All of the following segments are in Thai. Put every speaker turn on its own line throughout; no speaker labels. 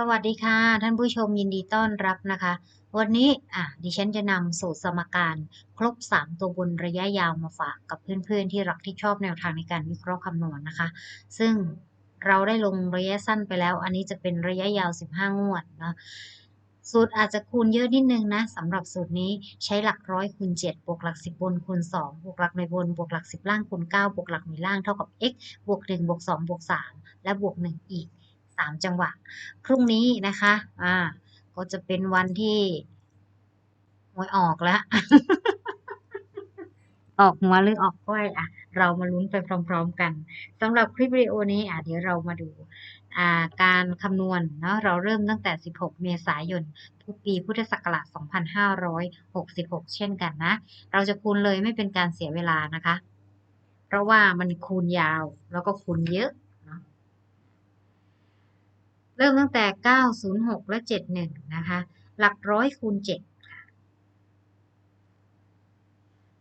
สวัสดีค่ะ ท่านผู้ชมยินดีต้อนรับนะคะ วันนี้อะดิฉันจะนำสูตรสมการครบ 3 ตัวบนระยะยาวมาฝากกับเพื่อนๆ ที่รักที่ชอบแนวทางในการวิเคราะห์คำนวณนะคะ ซึ่งเราได้ลงระยะสั้นไปแล้ว อันนี้จะเป็นระยะยาว 15 งวดนะสูตรอาจจะคูณเยอะนิดนึงนะสำหรับสูตรนี้ใช้หลักร้อยคูณ7บวกหลัก 10 บนคูณ2บวกหลักในบนบวกหลัก 10 ล่างคูณ9บวกหลักในล่างเท่ากับ x บวก1บวก2บวก3และบวก 1 อีก 3 จังหวะ พรุ่งนี้นะคะอ่าก็จะเป็นวันที่หวยออกแล้วออกหัวหรือออกก้อยอะ เรามาลุ้นไปพร้อม ๆ กันสำหรับคลิปวิดีโอนี้อะเดี๋ยวเรามาดูอ่าการคำนวณเนาะเราเริ่มตั้งแต่ 16 เมษายนทุกปีพุทธศักราช 2566 เช่นกันนะ เราจะคูณเลยไม่เป็นการเสียเวลานะคะ เพราะว่ามันคูณยาวแล้วก็คูณเยอะ เริ่มตั้งแต่ 906 และ 71 นะคะ หลักร้อยคูณ7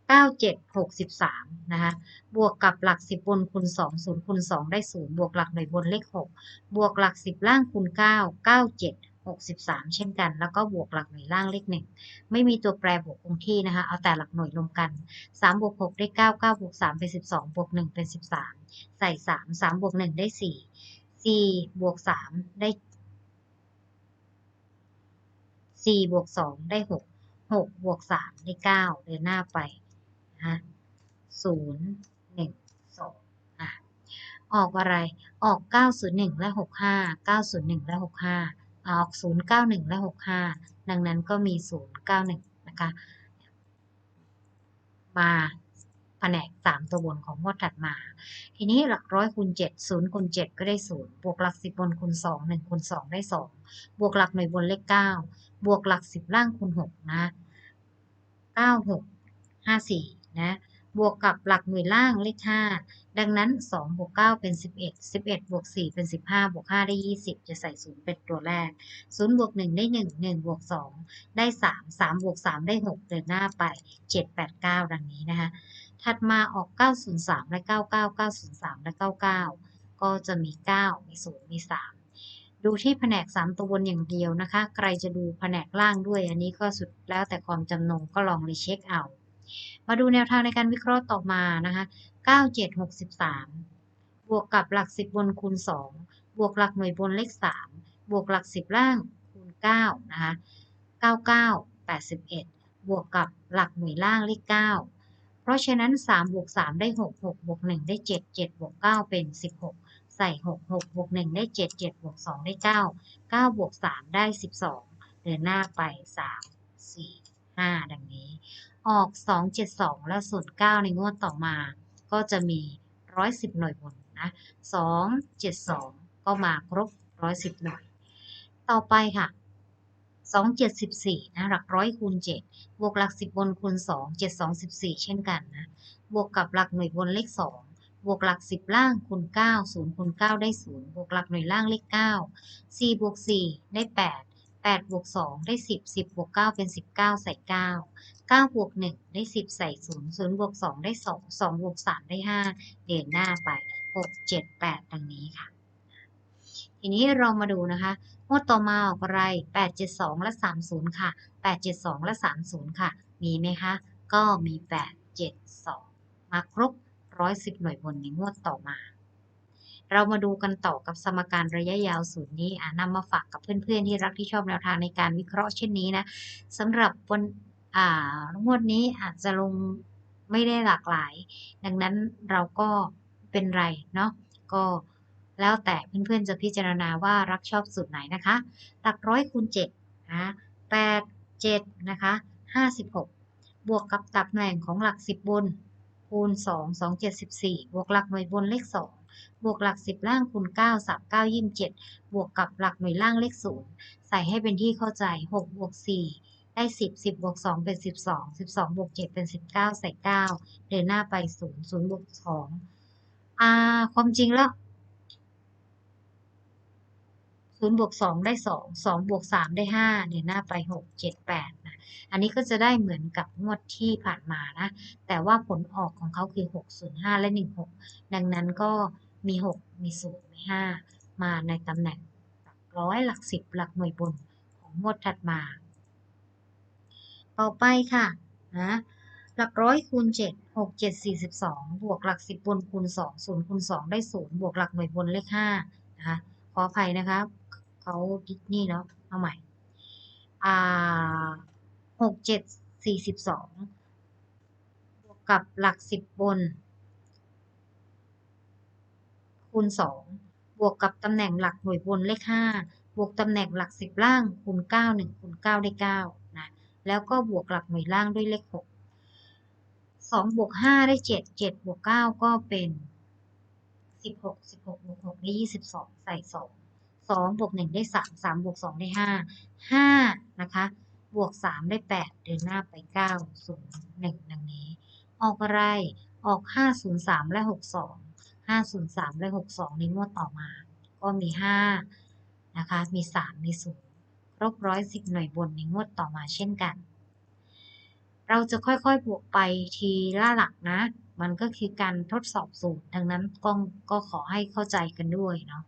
97 63 นะคะ บวกกับหลัก 10 บนคูณ 2 0คูณ 2 ได้ 0 บวกหลักหน่วยบนเลข 6 บวกหลัก 10 ล่างคูณ 9 97 63 เช่นกัน แล้วก็บวกหลักหน่วยล่างเลข1ไม่มีตัวแปรบวกคงที่นะคะ เอาแต่หลักหน่วยรวมกัน 3 บวก 6 ได้ 9 9 บวก 3 เป็น 12 บวก 1 เป็น 13 ใส่ 3 3 บวก 1 ได้ 4 4บวก3ได้สี่บวกสองได้หกหกบวกสามได้เก้าเดินหน้าไปนะศูนย์หนึ่งสองอะออกอะไรออกเก้าศูนย์หนึ่งและหกห้าเก้าศูนย์หนึ่งและหกห้าออกศูนย์เก้าหนึ่งและหกห้าดังนั้นก็มีศูนย์เก้าหนึ่งนะคะ มา แผนกสามตัวบนของงวดถัดมา ทีนี้หลักร้อยคูณเจ็ดศูนย์คูณเจ็ดก็ได้ศูนย์บวกหลักสิบบนคูณสองหนึ่งคูณสองได้สองบวกหลักหน่วยบนเลขเก้าบวกหลักสิบล่างคูณหกนะเก้าหกห้าสี่นะ บวกกับหลักหน่วยล่างเลขห้าดังนั้นสองบวกเก้าเป็นสิบเอ็ดสิบเอ็ดบวกสี่เป็นสิบห้าบวกห้าได้ยี่สิบจะใส่ศูนย์เป็นตัวแรกศูนย์บวกหนึ่งได้หนึ่งหนึ่งบวกสองได้สามสามบวกสามได้หกเดินหน้าไปเจ็ดแปดเก้าดังนี้นะคะ ถัดมาออก 903 และ 99 903 และ 99 ก็จะมี 9 มี 0 มี 3 ดูที่แผนก 3 ตัวบนอย่างเดียวนะคะ ใครจะดูแผนกล่างด้วย อันนี้ก็สุดแล้วแต่ความจำนงก็ลองรีเช็คเอา มาดูแนวทางในการวิเคราะห์ต่อมานะคะ 9763 บวกกับหลัก 10 บนคูณ 2 บวกหลักหน่วยบนเลข 3 บวกหลัก 10 ล่างคูณ 9 นะคะ 99 81 บวกกับหลักหน่วยล่างเลข 9 เพราะฉะนั้น3บวก3ได้6 6บวก1ได้7 7บวก9เป็น 16 ใส่ 6 6บวก1ได้7 7บวก2ได้9 9บวก3ได้ 12 เดินหน้าไป 3 4 5 ดังนี้ ออก 2 7 2 และส่วน 9 ในงวดต่อมา ก็จะมี 110 หน่วยบนนะ2 7 2 ก็มาครบ 110 หน่วย ต่อไปค่ะ สองเจ็ดสิบสี่นะหลักร้อยคูณเจ็ดบวกหลักสิบบนคูณสองเจ็ดสองสิบสี่เช่นกันนะบวกกับหลักหน่วยบนเลขสองบวกหลักสิบล่างคูณเก้าศูนย์คูณเก้าได้ศูนย์บวกหลักหน่วยล่างเลขเก้าสี่บวกสี่ได้แปดแปดบวกสองได้สิบสิบบวกเก้าเป็นสิบเก้าใส่เก้าเก้าบวกหนึ่งได้สิบใส่ศูนย์ศูนย์บวกสองได้สองสองบวกสามได้ห้าเดินหน้าไปหกเจ็ดแปดดังนี้ค่ะ ทีนี้เรามาดูนะคะ งวดต่อมาออกอะไร 872 และ 30 ค่ะ 872 และ 30 ค่ะ มีไหมคะ ก็มี 872 มาครบ 110 หน่วยบนในงวดต่อมา เรามาดูกันต่อกับสมการระยะยาวสูตรนี้นำมาฝากกับเพื่อนๆ ที่รักที่ชอบแนวทางในการวิเคราะห์เช่นนี้นะสำหรับวันอ่างวดนี้อาจจะลงไม่ได้หลากหลาย ดังนั้นเราก็เป็นไรเนาะก็ แล้วแต่เพื่อนๆจะพิจารณาว่ารักชอบสูตรไหนนะคะหลักร้อยคูณเจ็ดนะแปดเจ็ดนะคะห้าสิบหกบวกกับตำแหน่งของหลักสิบบนคูณสองสองเจ็ดสิบสี่บวกหลักหน่วยบนเลขสองบวกหลักสิบล่างคูณเก้าสามเก้ายี่สิบเจ็ดบวกกับหลักหน่วยล่างเลขศูนย์ใส่ให้เป็นที่เข้าใจหกบวกสี่ได้สิบสิบบวกสองเป็นสิบสองสิบสองบวกเจ็ดเป็นสิบเก้าใส่เก้าเดินหน้าไปศูนย์ศูนย์บวกสองอ่าความจริงแล้ว ศูนย์บวกสองได้สองสองบวกสามได้ห้าเดี๋ยวหน้าไปหกเจ็ดแปดนะอันนี้ก็จะได้เหมือนกับงวดที่ผ่านมานะ แต่ว่าผลออกของเขาคือหกศูนย์ห้าและหนึ่งหกดังนั้นก็มีหกมีศูนย์มีห้ามาในตำแหน่งหลักร้อยหลักสิบหลักหน่วยบนของงวดถัดมา ต่อไปค่ะนะหลักร้อยคูณเจ็ดหกเจ็ดสี่สิบสองบวกหลักสิบบนคูณสองศูนย์คูณสองได้ศูนย์บวกหลักหน่วยบนเลขห้านะคะ ออภัยนะคะเขาดิสนี่แล้วเอาใหม่ อ่าหกเจ็ดสี่สิบสองบวกกับหลักสิบบน คูณสองบวกกับตำแหน่งหลักหน่วยบนเลขห้าบวกตำแหน่งหลักสิบล่างคูณเก้าหนึ่งคูณเก้าได้เก้านะแล้วก็บวกหลักหน่วยล่างด้วยเลขหกสองบวกห้าได้เจ็ดเจ็ดบวกเก้าก็เป็น สิบหกสิบหกบวกหกได้ยี่สิบสองใส่สองสองบวกหนึ่งได้สามสามบวกสองได้ห้าห้านะคะ บวกสามได้แปดเดินหน้าไปเก้าศูนย์หนึ่งดังนี้ ออกอะไรออกห้าศูนย์สามและหกสองห้าศูนย์สามและหกสองในงวดต่อมา ก็มีห้านะคะ มีสามมีศูนย์ครบร้อยสิบหน่วยบนในงวดต่อมาเช่นกัน เราจะค่อยๆบวกไปทีละหลักนะ มันก็คือการทดสอบสูตร ดังนั้นก็ก็ขอให้เข้าใจกันด้วยเนาะ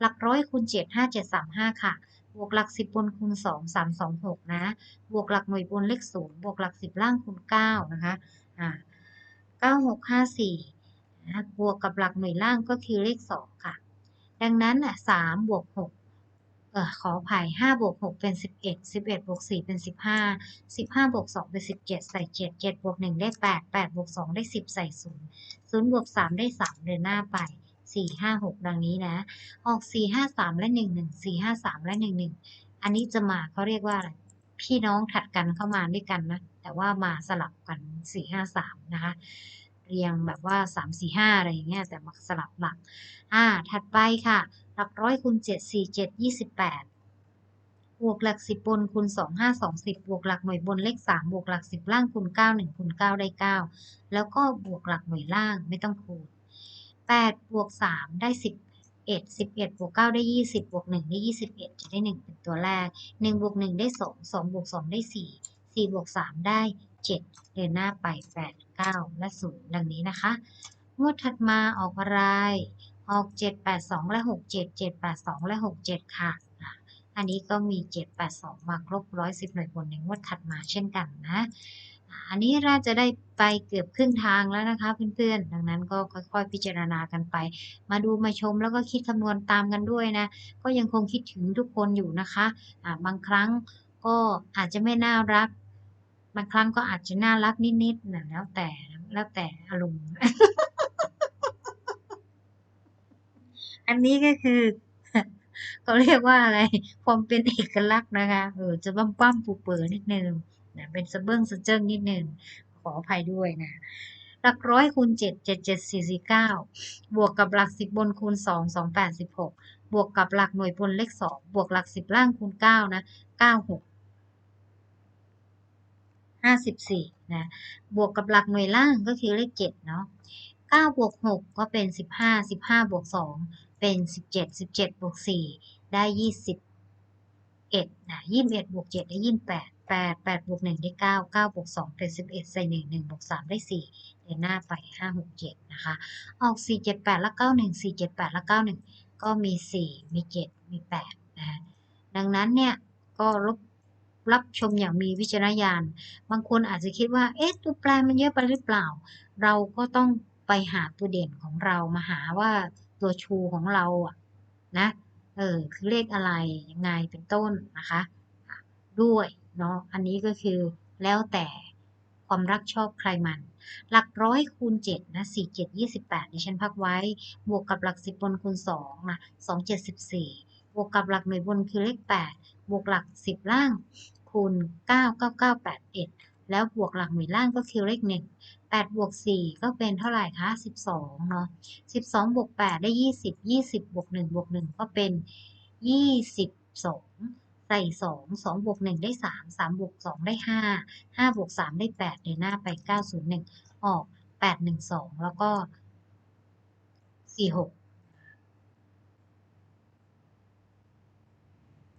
หลักร้อยคูณเจ็ดห้าเจ็ดสามห้าค่ะ บวกหลักสิบบนคูณสองสามสองหกนะ บวกหลักหน่วยบนเลขศูนย์บวกหลักสิบล่างคูณเก้านะคะ อ่าเก้าหกห้าสี่นะบวกกับหลักหน่วยล่างก็คือเลขสองค่ะ ดังนั้นอะสามบวกหก เออขออภัยห้าบวกหกเป็นสิบเอ็ดสิบเอ็ดบวกสี่เป็นสิบห้าสิบห้าบวกสองเป็นสิบเจ็ดใส่เจ็ดเจ็ดบวกหนึ่งได้แปดแปดบวกสองได้สิบใส่ศูนย์ศูนย์บวกสามได้สามเดินหน้าไปสี่ห้าหกดังนี้นะ ออกสี่ห้าสามและหนึ่งหนึ่งสี่ห้าสามและหนึ่งหนึ่งอันนี้จะมาเขาเรียกว่าอะไรพี่น้องถัดกันเข้ามาด้วยกันนะ แต่ว่ามาสลับกันสี่ห้าสามนะคะเรียงแบบว่าสามสี่ห้าอะไรอย่างเงี้ยแต่มาสลับหลักอ่าถัดไปค่ะ หลักร้อยคูณเจ็ดสี่เจ็ดยี่สิบแปดบวกหลักสิบบนคูณสองห้าสองสิบบวกหลักหน่วยบนเลขสามบวกหลักสิบล่างคูณเก้าหนึ่งคูณเก้าได้เก้าแล้วก็บวกหลักหน่วยล่างไม่ต้องคูณแปดบวกสามได้สิบเอ็ดสิบเอ็ดบวกเก้าได้ยี่สิบบวกหนึ่งได้ยี่สิบเอ็ดจะได้หนึ่งเป็นตัวแรกหนึ่งบวกหนึ่งได้สองสองบวกสองได้สี่สี่บวกสามได้เจ็ดเดินหน้าไปแปดเก้าและศูนย์ดังนี้นะคะงวดถัดมาออกอะไร ออกเจ็ดแปดสองและหกเจ็ดเจ็ดแปดสองและหกเจ็ดค่ะ อันนี้ก็มีเจ็ดแปดสองมาครบร้อยสิบหน่วยบนในงวดถัดมาเช่นกันนะ อันนี้น่าจะได้ไปเกือบครึ่งทางแล้วนะคะเพื่อนๆ ดังนั้นก็ค่อยๆ พิจารณากันไป มาดูมาชมแล้วก็คิดคำนวณตามกันด้วยนะ ก็ยังคงคิดถึงทุกคนอยู่นะคะะบางครั้งก็อาจจะไม่น่ารัก บางครั้งก็อาจจะน่ารักนิดๆนะแล้วแต่แล้วแต่อารมณ์ อันนี้ก็คือเขาเรียกว่าอะไร ความเป็นเอกลักษณ์นะคะเออจะบ้ามปั้มปูเปอนิดนึงนะเป็นสะเบิ้งสะเจิ้งนิดนึงขออภัยด้วยนะ หลักร้อยคูณเจ็ดเจ็ดเจ็ดสี่สี่เก้าบวกกับหลักสิบบนคูณสองสองแปดสิบหกบวกกับหลักหน่วยบนเลขสองบวกหลักสิบล่างคูณเก้านะเก้าหกห้าสิบสี่นะบวกกับหลักหน่วยล่างก็คือเลขเจ็ดเนาะเก้าบวกหกก็เป็นสิบห้าสิบห้าบวกสอง เป็นสิบเจ็ดสิบเจ็ดบวกสี่ได้ยี่สิบเอ็ดนะยี่สิบเอ็ดบวกเจ็ดได้ยี่สิบแปดแปดแปดบวกหนึ่งได้เก้าเก้าบวกสองเป็นสิบเอ็ดใส่หนึ่งหนึ่งบวกสามได้สี่เดินหน้าไปห้าหกเจ็ดนะคะ ออกสี่เจ็ดแปดและเก้าหนึ่งสี่เจ็ดแปดและเก้าหนึ่งก็มีสี่มีเจ็ดมีแปดนะดังนั้นเนี่ย ก็รับรับชมอย่างมีวิจารณญาณ บางคนอาจจะคิดว่า เอ๊ะ ตัวแปรมันเยอะไปหรือเปล่า เราก็ต้องไปหาตัวเด่นของเรามาหาว่า ตัวชูของเราอะนะ เออ คือเลขอะไรยังไงเป็นต้นนะคะ ด้วยเนาะ อันนี้ก็คือแล้วแต่ความรักชอบใครมัน หลักร้อยคูณเจ็ดนะสี่เจ็ดยี่สิบแปดดิฉันพักไว้ บวกกับหลักสิบบนคูณสองนะสองเจ็ดสิบสี่บวกกับหลักหน่วยบนคือเลขแปดบวกหลักสิบล่างคูณเก้าเก้าเก้า แล้วบวกหลักหน่วยล่างก็คือเลขหนึ่งแปดบวกสี่ก็เป็นเท่าไหร่คะสิบสองเนาะสิบสองบวกแปดได้ยี่สิบยี่สิบบวกหนึ่งบวกหนึ่งก็เป็นยี่สิบสองใส่สองสองบวกหนึ่งได้สามสามบวกสองได้ห้าห้าบวกสามได้แปดเดินหน้าไปเก้าศูนย์หนึ่งออกแปดหนึ่งสองแล้วก็สี่หก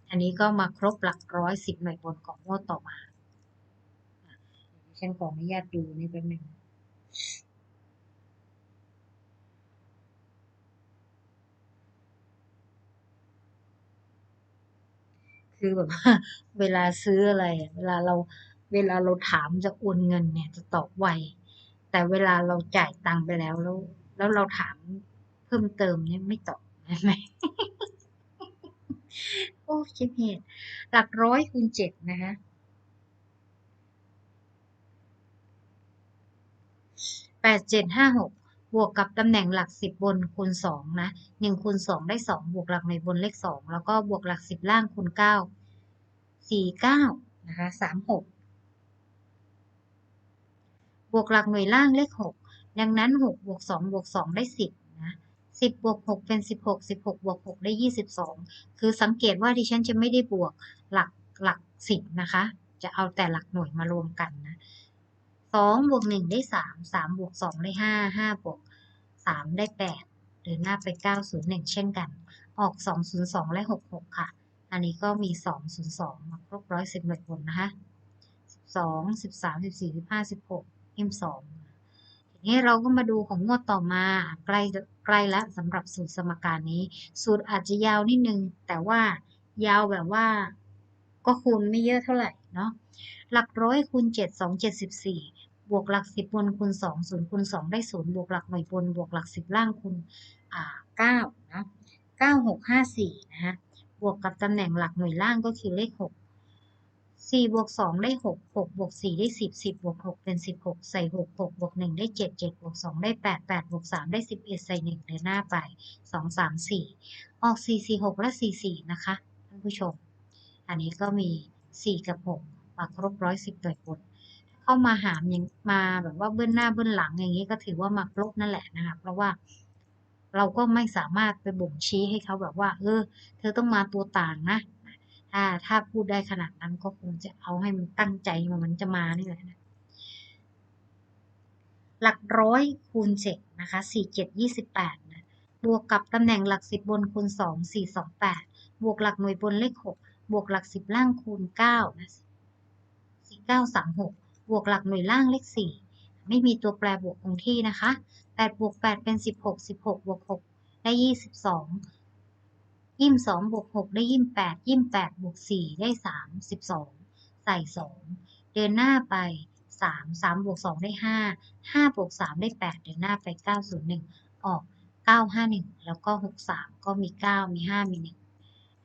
อันนี้ก็มาครบหลักร้อยสิบหน่วยบนของงวดต่อมา ฉันขออนุญาตดูนี่แป๊บหนึงคือแบบว่าเวลาซื้ออะไร เวลาเราเวลาเราถามจะโอนเงินเนี่ยจะตอบไว แต่เวลาเราจ่ายตังค์ไปแล้วแล้ว แล้วเราถามเพิ่มเติมเนี่ยไม่ตอบเห็นไหมโอ้คิดผิดหลักร้อยคูณเจ็ดนะคะ แปดเจ็ดห้าหกบวกกับตำแหน่งหลักสิบบนคูณสองนะหนึ่งคูณสองได้สองบวกหลักหน่วยบนเลขสองแล้วก็บวกหลักสิบล่างคูณเก้าสี่เก้านะคะสามหกบวกหลักหน่วยล่างเลขหกดังนั้นหกบวกสองบวกสองได้สิบนะสิบบวกหกเป็นสิบหกสิบหกบวกหกได้ยี่สิบสองคือสังเกตว่าดิฉันจะไม่ได้บวกหลักหลักสิบนะคะ จะเอาแต่หลักหน่วยมารวมกันนะ สองบวกหนึ่งได้สามสามบวกสองได้ห้าห้าบวกสามได้แปดเดินหน้าไปเก้าศูนย์หนึ่งเช่นกัน ออกสองศูนย์สองและหกหกค่ะ อันนี้ก็มีสองศูนย์สองมาครบร้อยสิบหน่วยผลนะคะสิบสองสิบสามสิบสี่สิบห้าสิบหกยิมสองทีนี้เราก็มาดูของงวดต่อมาใกล้ใกล้แล้วสำหรับสูตรสมการนี้ สูตรอาจจะยาวนิดนึง แต่ว่ายาวแบบว่าก็คูณไม่เยอะเท่าไหร่เนาะหลักร้อยคูณเจ็ดสองเจ็ดสิบสี่ บวกหลักสิบบนคูณสองศูนย์คูณสองได้ศูนย์บวกหลักหน่วยบนบวกหลักสิบล่างคูณอ่าเก้านะเก้าหกห้าสี่นะฮะบวกกับตำแหน่งหลักหน่วยล่างก็คือเลขหกสี่บวกสองได้หกหกบวกสี่ได้สิบสิบบวกหกเป็นสิบหกใส่หกหกบวกหนึ่งได้เจ็ดเจ็ดบวกสองได้แปดแปดบวกสามได้สิบเอ็ดใส่หนึ่งเดินหน้าไปสองสามสี่ออกสี่สี่หกและสี่สี่นะคะท่านผู้ชม อันนี้ก็มีสี่กับหกมาครบร้อยสิบหน่วยผล เข้ามาหามยังมาแบบว่าเบื้องหน้าเบื้องหลังอย่างนี้ก็ถือว่ามาครบนั่นแหละนะคะเพราะว่าเราก็ไม่สามารถไปบ่งชี้ให้เขาแบบว่า เออ เธอต้องมาตัวต่างนะถ้าถ้าพูดได้ขนาดนั้นก็คงจะเอาให้มันตั้งใจมามันจะมานี่แหละนะหลักร้อยคูณเจ็ดนะคะสี่เจ็ดยี่สิบแปดนะบวกกับตำแหน่งหลักสิบบนคูณสองสี่สองแปดบวกหลักหน่วยบนเลขหกบวกหลักสิบล่างคูณเก้านะสี่เก้าสามหก บวกหลักหน่วยล่างเลขสี่ไม่มีตัวแปรบวกคงที่นะคะแปดบวกแปดเป็นสิบหกสิบหกบวกหกได้ยี่สิบสองยี่สองบวกหกได้ยี่แปดยี่แปดบวกสี่ได้สามสิบสองใส่สองเดินหน้าไปสามสามบวกสองได้ห้าห้าบวกสามได้แปดเดินหน้าไปเก้าศูนย์หนึ่งออกเก้าห้าหนึ่งแล้วก็หกสามก็มีเก้ามีห้ามีหนึ่ง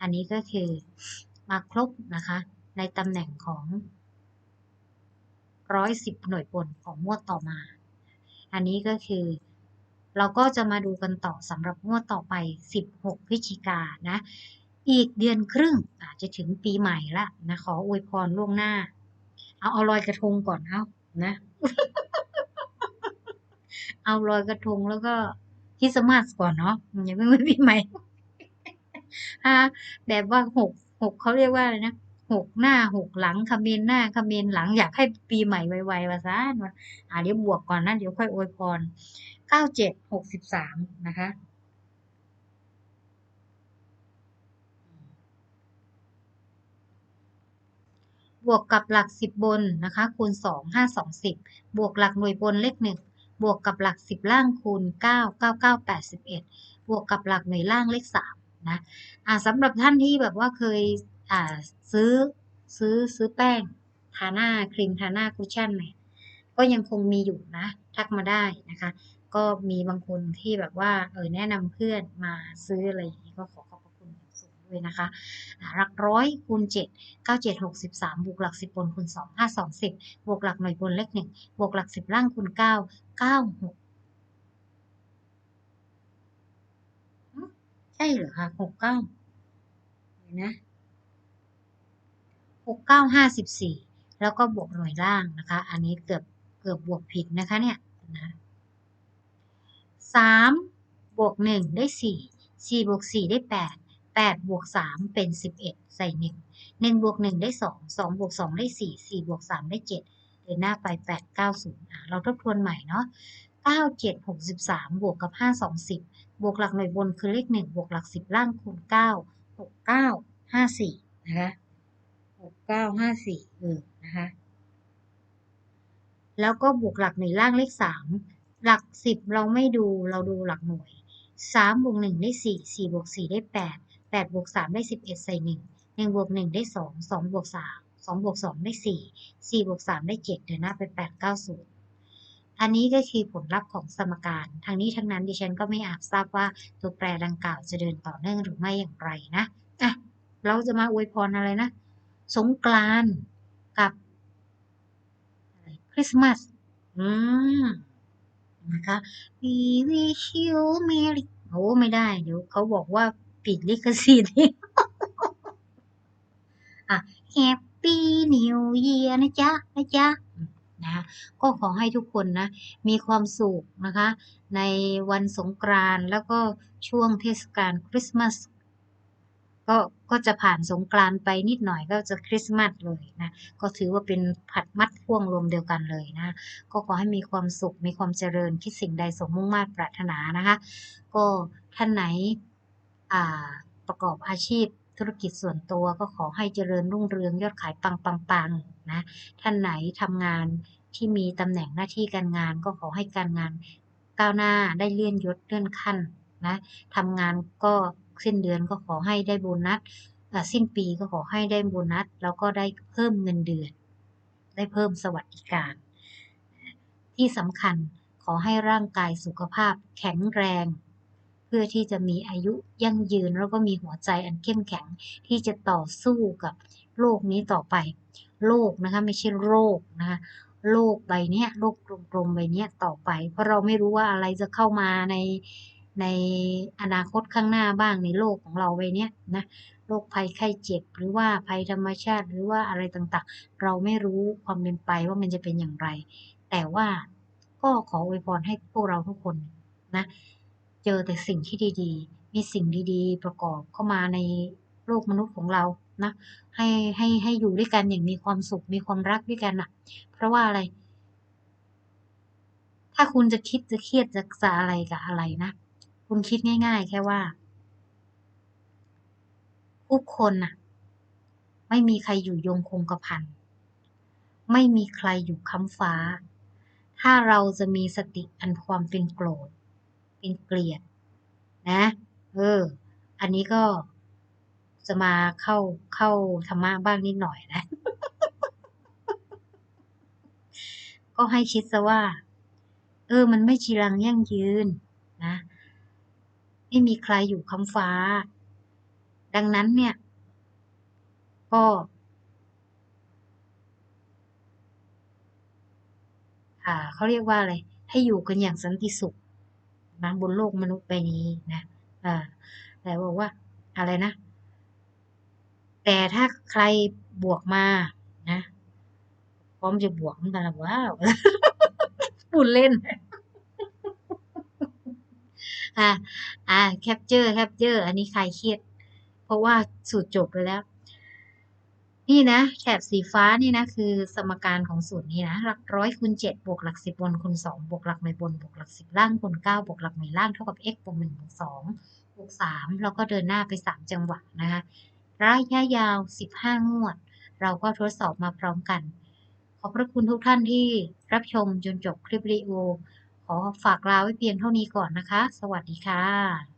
อันนี้ก็คือมาครบนะคะ ในตำแหน่งของ ร้อยสิบหน่วยปนของงวดต่อมา อันนี้ก็คือ เราก็จะมาดูกันต่อสำหรับงวดต่อไป 16 พฤศจิกานนะ อีกเดือนครึ่งอาจจะถึงปีใหม่ละนะขออวยพรล่วงหน้า เอาเอาลอยกระทงก่อนเอานะ เอาลอยกระทงแล้วก็คริสต์มาสก่อนเนาะอย่าเพิ่งไปปีใหม่อ่าแบบว่าหกหกเขาเรียกว่าอะไรนะ หกหน้าหกหลังคเมนหน้าคเมนหลังอยากให้ปีใหม่ไวๆว่าซะอ่าเดี๋ยวบวกก่อนนะเดี๋ยวค่อยอวยพรเก้าเจ็ดหกสิบสามนะคะบวกกับหลักสิบบนนะคะคูณสองห้าสองสิบบวกหลักหน่วยบนเลขหนึ่งบวกกับหลักสิบล่างคูณเก้าเก้าเก้าแปดสิบเอ็ดบวกกับหลักหน่วยล่างเลขสามนะอ่าสำหรับท่านที่แบบว่าเคย อ่าซื้อซื้อซื้อแป้งทาหน้าครีมทาหน้าคุชชั่นเนี่ยก็ยังคงมีอยู่นะ ทักมาได้นะคะ ก็มีบางคนที่แบบว่าเออแนะนำเพื่อนมาซื้ออะไรอย่างนี้ก็ขอขอบพระคุณอย่างสูงด้วยนะคะหลักร้อยคูณเจ็ดเก้าเจ็ดหกสิบสามบวกหลักสิบบนคูณสองห้าสองสิบบวกหลักหน่วยบนเลขหนึ่งบวกหลักสิบล่างคูณเก้าเก้าหกใช่เหรอคะหกเก้านะ หกเก้าห้าสิบสี่แล้วก็บวกหน่วยล่างนะคะ อันนี้เกือบเกือบบวกผิดนะคะเนี่ยนะสามบวกหนึ่งได้สี่สี่บวกสี่ได้แปดแปดบวกสามเป็นสิบเอ็ดใส่หนึ่งหนึ่งบวกหนึ่งได้สองสองบวกสองได้สี่สี่บวกสามได้เจ็ดเดินหน้าไปแปดเก้าศูนย์เราทบทวนใหม่เนาะเก้าเจ็ดหกสิบสามบวกกับห้าสองสิบบวกหลักหน่วยบนคือเลขหนึ่งบวกหลักสิบล่างคูณเก้าหกเก้าห้าสี่นะคะ หกเก้าห้าสี่เออนะคะ แล้วก็บวกหลักหน่วยล่างเลขสามหลักสิบเราไม่ดูเราดูหลักหน่วยสามบวกหนึ่งได้สี่สี่บวกสี่ได้แปดแปดบวกสามได้สิบเอ็ดใส่หนึ่งหนึ่งบวกหนึ่งได้สองสองบวกสามสองบวกสองได้สี่สี่บวกสามได้เจ็ดเดินหน้าไปแปดเก้าศูนย์อันนี้ก็คือผลลัพธ์ของสมการทางนี้ทั้งนั้นดิฉันก็ไม่อาจทราบว่าตัวแปรดังกล่าวจะเดินต่อเนื่องหรือไม่อย่างไรนะอะเราจะมาอวยพรอะไรนะ สงกรานต์กับคริสต์มาสอืมนะคะ We wish you merry โอ้ไม่ได้ เดี๋ยวเขาบอกว่าปิดลิขสิทธิ์อะ Happy New Year นะจ๊ะ นะจ๊ะนะคะก็ขอให้ทุกคนนะ มีความสุขนะคะ ในวันสงกรานต์แล้วก็ช่วงเทศกาลคริสต์มาส ก็ก็จะผ่านสงกรานไปนิดหน่อยก็จะคริสต์มาสเลยนะ ก็ถือว่าเป็นผัดมัดพ่วงรวมเดียวกันเลยนะ ก็ขอให้มีความสุขมีความเจริญคิดสิ่งใดสมมุ่งมา่ปรารถนานะคะ ก็ท่านไหนประกอบอาชีพธุรกิจส่วนตัวก็ขอให้เจริญรุ่งเรืองยอดขายปังปังปังนะท่านไหนทำงานที่มีตำแหน่งหน้าที่การงานก็ขอให้การงานก้าวหน้าได้เลื่อนยศเลื่อนขั้นนะทำงานก็ สิ้นเดือนก็ขอให้ได้โบนัสสิ้นปีก็ขอให้ได้โบนัส แล้วก็ได้เพิ่มเงินเดือน ได้เพิ่มสวัสดิการ ที่สำคัญขอให้ร่างกายสุขภาพแข็งแรง เพื่อที่จะมีอายุยั่งยืนแล้วก็มีหัวใจอันเข้มแข็งที่จะต่อสู้กับโลกนี้ต่อไป โลกนะคะไม่ใช่โรคนะคะโลกใบนี้โลกกลมๆใบนี้ต่อไป เพราะเราไม่รู้ว่าอะไรจะเข้ามาใน ในอนาคตข้างหน้าบ้างในโลกของเราใบเนี้ยนะโรคภัยไข้เจ็บหรือว่าภัยธรรมชาติหรือว่าอะไรต่างๆ เราไม่รู้ความเป็นไปว่ามันจะเป็นอย่างไร แต่ว่าก็ขออวยพรให้พวกเราทุกคนนะเจอแต่สิ่งที่ดีๆ มีสิ่งดีๆ ประกอบเข้ามาในโลกมนุษย์ของเรานะให้ให้ให้อยู่ด้วยกันอย่างมีความสุขมีความรักด้วยกันน่ะ เพราะว่าอะไร ถ้าคุณจะคิดจะเครียดจะจะอะไรกับอะไรนะ คุณคิดง่าย ๆ แค่ว่า ทุกคนน่ะ ไม่มีใครอยู่ยงคงกระพัน ไม่มีใครอยู่ค้ำฟ้า ถ้าเราจะมีสติอันความเป็นโกรธ เป็นเกลียด นะ เออ อันนี้ก็จะมาเข้าเข้าธรรมะบ้างนิดหน่อยนะ ก็ให้คิดซะว่า เออ มันไม่จีรังยั่งยืน ไม่มีใครอยู่ค้ำฟ้า ดังนั้นเนี่ย ก็อ่าเขาเรียกว่าอะไร ให้อยู่กันอย่างสันติสุขนะบนโลกมนุษย์ใบนี้นะอ่าแต่บอกว่าอะไรนะ แต่ถ้าใครบวกมานะ พร้อมจะบวกเหมือนกันละว้าวพูดเล่น อ่าอ่าแคปเจอร์แคปเจอร์อันนี้คลายเครียด เพราะว่าสูตรจบไปแล้ว นี่นะแถบสีฟ้านี่นะคือสมการของสูตรนี้นะหลักร้อยคูณเจ็ดบวกหลักสิบบนคูณสองบวกหลักหน่วยบนบวกหลักสิบล่างคูณเก้าบวกหลักหน่วยล่างเท่ากับ x บวกหนึ่งบวกสองบวกสามแล้วก็เดินหน้าไปสามจังหวะนะคะระยะยาวสิบห้างวด เราก็ทดสอบมาพร้อมกัน ขอบพระคุณทุกท่านที่รับชมจนจบคลิปวิดีโอ ขอฝากลาไว้เพียงเท่านี้ก่อนนะคะ สวัสดีค่ะ